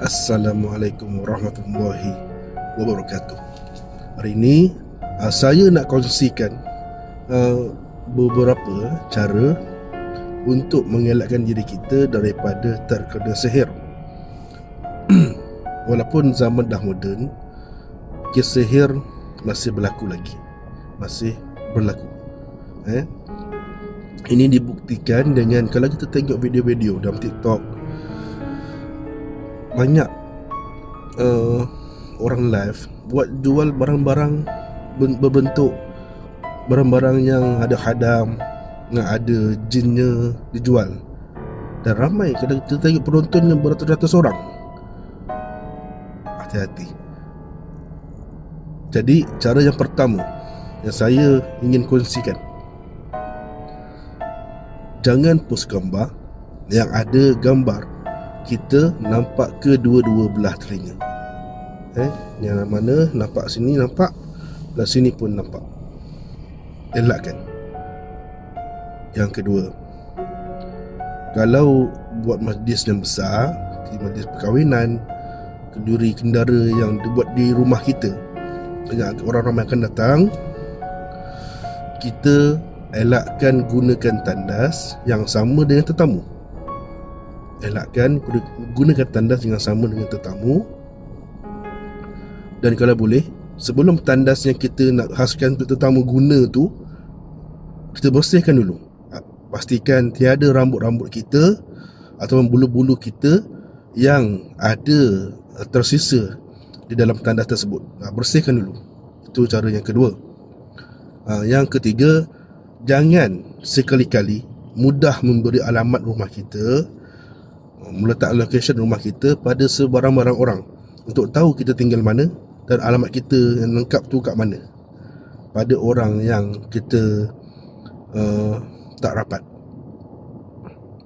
Assalamualaikum warahmatullahi wabarakatuh. Hari ini uh, saya nak kongsikan uh, beberapa cara untuk mengelakkan diri kita daripada terkena sihir. Walaupun zaman dah moden, kes sihir masih berlaku lagi. Masih berlaku. Eh? Ini dibuktikan dengan kalau kita tengok video-video dalam TikTok banyak uh, orang live buat jual barang-barang berbentuk barang-barang yang ada hadam yang ada jinnya dijual. Dan ramai kalau kita tengok penontonnya beratus-ratus orang. Hati-hati. Jadi cara yang pertama yang saya ingin kongsikan jangan post gambar yang ada gambar kita nampak kedua-dua belah telinga. Eh, yang mana nampak sini nampak, belah sini pun nampak. Elakkan. Yang kedua, kalau buat majlis yang besar, majlis perkahwinan, kenduri kendara yang dibuat di rumah kita, dengan orang ramai akan datang, kita elakkan gunakan tandas yang sama dengan tetamu elakkan gunakan tandas yang sama dengan tetamu. Dan kalau boleh sebelum tandas yang kita nak khaskan untuk tetamu guna tu kita bersihkan dulu. Pastikan tiada rambut-rambut kita ataupun bulu-bulu kita yang ada uh, tersisa di dalam tandas tersebut. Bersihkan dulu. Itu cara yang kedua. Uh, yang ketiga jangan sekali-kali mudah memberi alamat rumah kita meletak location rumah kita pada sebarang-barang orang. Untuk tahu kita tinggal mana dan alamat kita yang lengkap tu kat mana. Pada orang yang kita uh, tak rapat.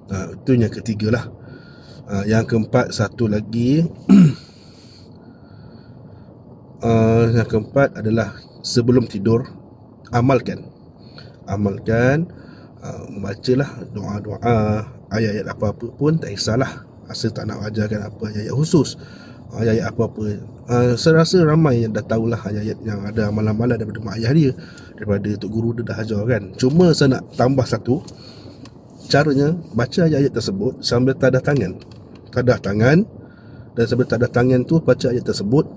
Uh, itu yang ketiga lah. Uh, yang keempat satu lagi. Uh, yang keempat adalah sebelum tidur amalkan. Amalkan uh, membacalah doa-doa ayat-ayat apa-apa pun tak kisahlah. Asal tak nak ajarkan apa ayat-ayat khusus. Ayat-ayat apa-apa. Uh, Saya rasa ramai yang dah tahulah ayat-ayat yang ada amalan-amalan daripada mak ayah dia Daripada Tok Guru dia dah ajar kan. Cuma saya nak tambah satu. Caranya baca ayat-ayat tersebut sambil tadah tangan. Tadah tangan. Dan sambil tadah tangan tu baca ayat tersebut.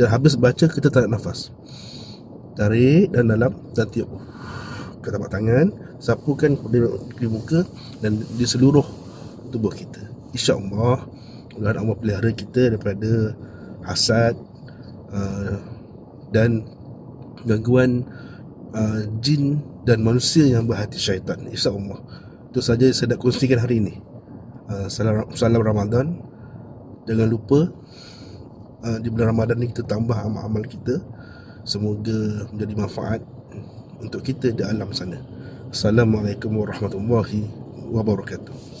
Dan habis baca kita tarik nafas. Tarik dan dalam dan tiup ke tapak tangan sapukan di, di muka dan di seluruh tubuh kita. Insyaallah Allah Allah pelihara kita daripada hasad uh, dan gangguan uh, jin dan manusia yang berhati syaitan. Insyaallah. Itu saja saya nak kongsikan hari ini. Uh, salam, salam Ramadan. Jangan lupa uh, di bulan Ramadan ni kita tambah amal-amal kita. Semoga menjadi manfaat untuk kita di alam sana. Assalamualaikum warahmatullahi wabarakatuh.